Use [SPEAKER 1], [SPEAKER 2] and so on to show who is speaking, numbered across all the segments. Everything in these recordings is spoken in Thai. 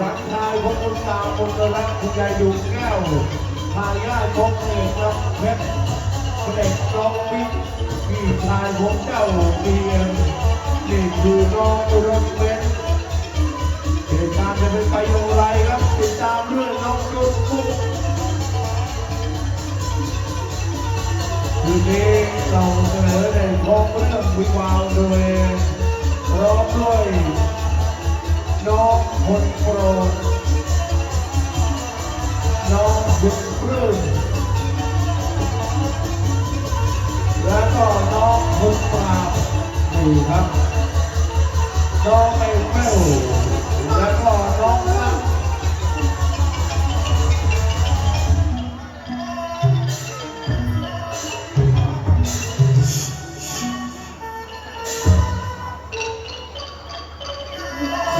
[SPEAKER 1] รักชายของคุตาคนรักคุณยายดูแก้วทายาทของเอกครับเพชรเด็กน้องบิ๊กพี่ชายของเจ้าเบียนนี่คือน้องรถเบนซ์เหตุการณ์จะเป็นไปอย่างไรครับติดตามเรื่องน้องยุทธปุ๊บคืนนี้เราเสนอในท้องเรื่องวิวาวโดยร้องด้วย น้องคนโปรดน้องบุญปลื้มและก็น้องบุญปราบนี่ครับ น้องไอ้เป้วแล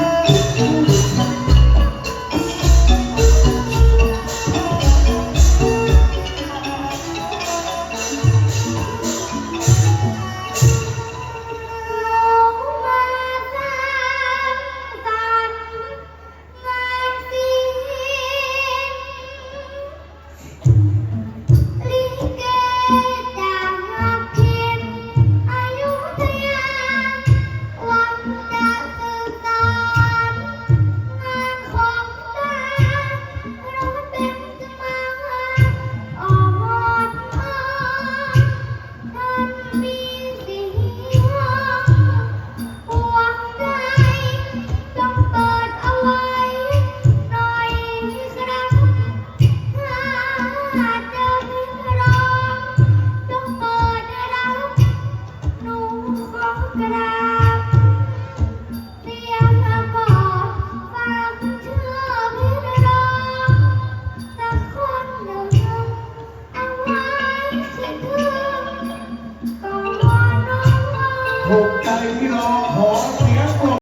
[SPEAKER 2] ล
[SPEAKER 1] ถูกใจพี่น้องขอเสียงปรบ